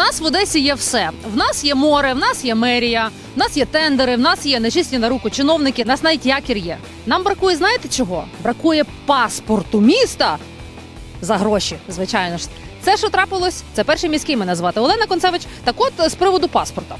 нас в Одесі є все. В нас є море, в нас є мерія, в нас є тендери, в нас є нечисні на руку чиновники, в нас навіть якір є. Нам бракує, знаєте чого? Бракує паспорту міста за гроші, звичайно ж. Це що трапилось? Це перший міський мене звати Олена Концевич. Так от з приводу паспорта.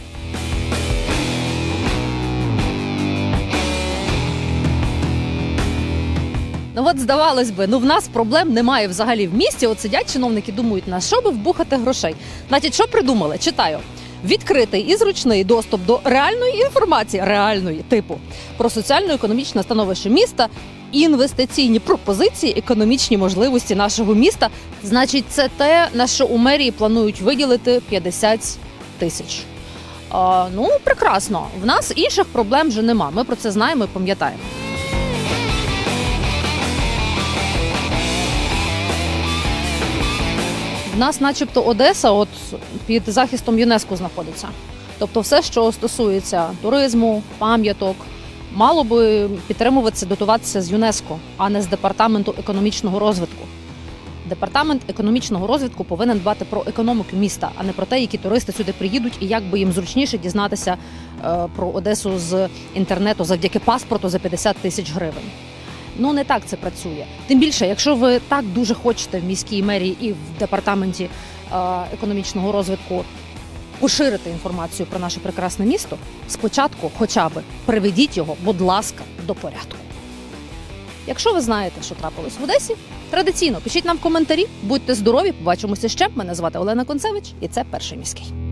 Ну от здавалось би, ну в нас проблем немає взагалі в місті. От сидять чиновники, думають, на що би вбухати грошей. Значить, що придумали? Читаю. Відкритий і зручний доступ до реальної інформації, реальної типу про соціально-економічне становище міста, інвестиційні пропозиції, економічні можливості нашого міста. Значить, це те, на що у мерії планують виділити 50 тисяч. Ну прекрасно. В нас інших проблем вже нема. Ми про це знаємо і пам'ятаємо. Нас, начебто, Одеса, от під захистом ЮНЕСКО знаходиться. Тобто, все, що стосується туризму, пам'яток, мало би підтримуватися, дотуватися з ЮНЕСКО, а не з департаменту економічного розвитку. Департамент економічного розвитку повинен дбати про економіку міста, а не про те, які туристи сюди приїдуть і як би їм зручніше дізнатися е, про Одесу з інтернету завдяки паспорту за 50 тисяч гривень. Ну не так це працює. Тим більше, якщо ви так дуже хочете в міській мерії і в департаменті е, економічного розвитку поширити інформацію про наше прекрасне місто, спочатку, хоча б приведіть його, будь ласка, до порядку. Якщо ви знаєте, що трапилось в Одесі, традиційно пишіть нам в коментарі. Будьте здорові, побачимося ще. Мене звати Олена Концевич, і це перший міський.